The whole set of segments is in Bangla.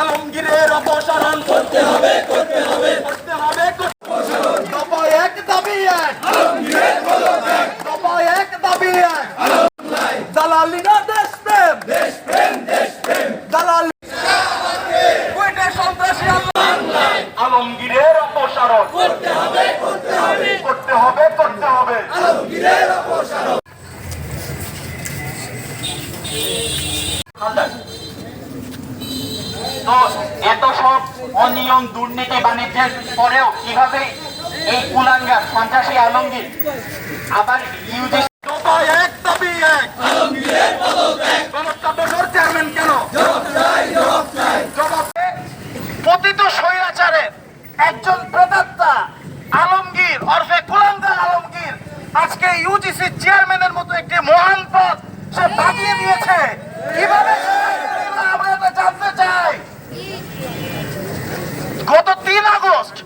আলমগীরের অপসারণ করতে হবে করতে হবে করতে হবে দফা এক দাবি এক দফা এক দাবি এক দালালি না দেশ প্রেম দেশ প্রেম দেশ প্রেম দালালি কুয়েটে সন্ত্রাসী আল্লাহ আলমগীরের অপসারণ করতে হবে করতে হবে করতে হবে করতে হবে তো সব অনিয়ম দুর্নীতি বাণিজ্যের পরেও কীভাবে এই কুলাঙ্গার সন্ত্রাসী আলমগীর আবার ইউজি এক দাবি এক। চেয়ারম্যান কেন? পতিত স্বৈরাচারের একজন আলমগীর ওরফে কুলাঙ্গার আলমগীর আজকে ইউজিসি চেয়ারম্যানের মতো একটি মহান পদ সে বাগিয়ে নিয়েছে কীভাবে সে বাগিয়ে নিল? আমরা এটা জানতে চাই গত তিন আগস্ট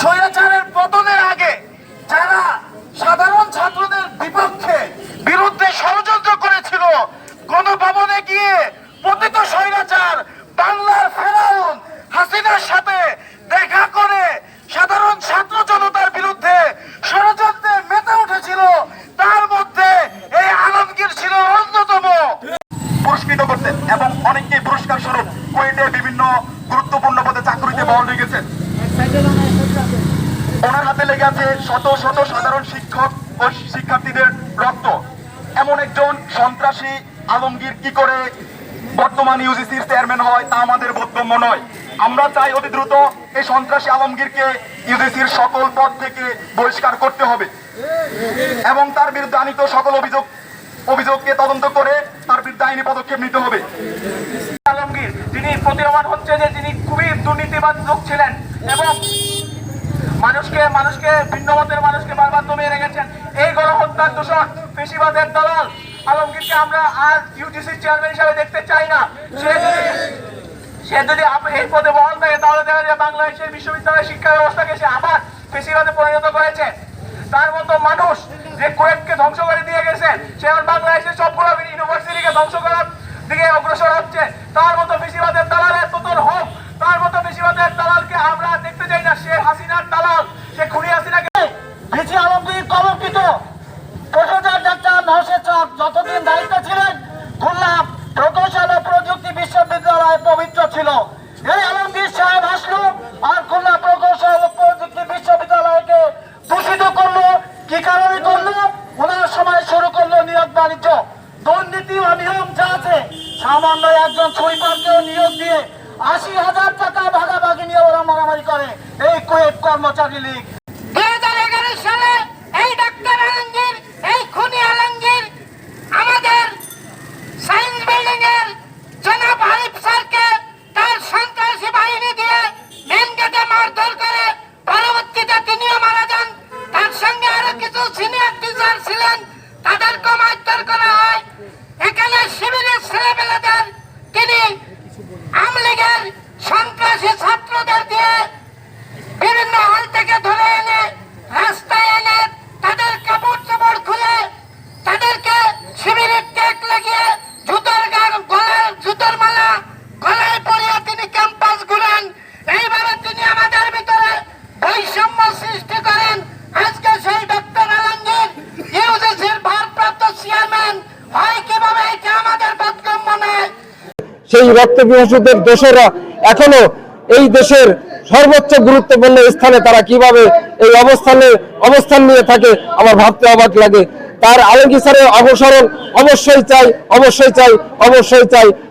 স্বৈরাচারের পতনের আগে যারা সাধারণ ছাত্রদের বিপক্ষে বিরুদ্ধে ষড়যন্ত্র করেছিল গণভবনে গিয়ে পতিত স্বৈরাচার বাংলার ফেরাউন হাসিনার সাথে দেখা করে সাধারণ ছাত্র জনতার বিরুদ্ধে ষড়যন্ত্রে মেতে উঠেছিল তার মধ্যে এই আলমগীর ছিল অন্যতম পুরস্কৃত করতেন এবং অনেককে পুরস্কার কুয়েটে বিভিন্ন গুরুত্বপূর্ণ পদে চাকরিতে বহাল রেখেছেন ওনার হাতে লেগে আছে শত শত সাধারণ শিক্ষক ও শিক্ষার্থীদের রক্ত। এমন একজন সন্ত্রাসী আলমগীর কি করে বর্তমান ইউজিসির চেয়ারম্যান হয় তা আমাদের বোধগম্য নয়। আমরা চাই অতি দ্রুত এই সন্ত্রাসী আলমগীরকে ইউজিসির সকল পদ থেকে বহিষ্কার করতে হবে। এবং তার বিরুদ্ধে আনিত সকল অভিযোগ অভিযোগকে তদন্ত করে তার বিরুদ্ধে আইনি পদক্ষেপ নিতে হবে। প্রতীয়মান হচ্ছে যে যিনি খুবই দুর্নীতিবাদ লোক ছিলেন এবং মানুষকে মানুষকে ভিন্ন মতের মানুষকে বারবার দমিয়ে রেখেছেন। এই গণহত্যার দূষণ পেশিবাদের দালাল আলমগীরকে আমরা আর ইউজিসির চেয়ারম্যান হিসাবে দেখতে চাই না। সে যদি সে যদি এই পদে বহাল থাকে, তাহলে দেখা যায় বাংলাদেশের বিশ্ববিদ্যালয় শিক্ষা ব্যবস্থাকে সে আবার পেশিবাদে পরিণত করেছে। তার মতো মানুষ যে কোয়েটকে ধ্বংস করে দিয়ে গেছে, সে এখন বাংলাদেশের সবগুলো ইউনিভার্সিটিকে ধ্বংস করার দিকে অগ্রসর হচ্ছে। তার মতো চক যতদিন দায়িত্ব ছিলেন, খুলনা প্রকৌশল ও প্রযুক্তি বিশ্ববিদ্যালয় পবিত্র ছিল। আলমগীর সাহেব আসলো আর খুলনা প্রকৌশল ও প্রযুক্তি বিশ্ববিদ্যালয়কে দূষিত করল। কি কারণে করল? ওনার সময় শুরু করল নিয়োগ বাণিজ্য। দুর্নীতি ও নিয়ম যা আছে, সামান্য একজন সুইপারকেও নিয়োগ দিয়ে আশি হাজার টাকা ভাগাভাগি নিয়ে ওরা মারামারি করে। এই কুয়েট কর্মচারী লীগ। ছিলেন তাদেরকেও মারধর করা হয়। এখানে শিবিরের ছেলেপেলেদের, তিনি আমলিগের সন্ত্রাসী ছাত্রদের দিয়ে বিভিন্ন হল থেকে ধরে এনে, রাস্তায় এনে তাদের কাপড় চাপড় খুলে তাদেরকে শিবিরের ট্যাগ লাগিয়ে জুতোর গলার জুতোর মালা, গলায় পরিয়ে তিনি ক্যাম্পাস ঘুরেন। এইভাবে তিনি আমাদের ভিতরে বৈষম্য সৃষ্টি সেই রক্ত বিভাসুদের দোষেরা এখনও এই দেশের সর্বোচ্চ গুরুত্বপূর্ণ স্থানে তারা কীভাবে এই অবস্থানে অবস্থান নিয়ে থাকে, আমার ভাবতে অবাক লাগে। তার আলমগীর অবসরণ অবশ্যই চাই অবশ্যই চাই অবশ্যই চাই।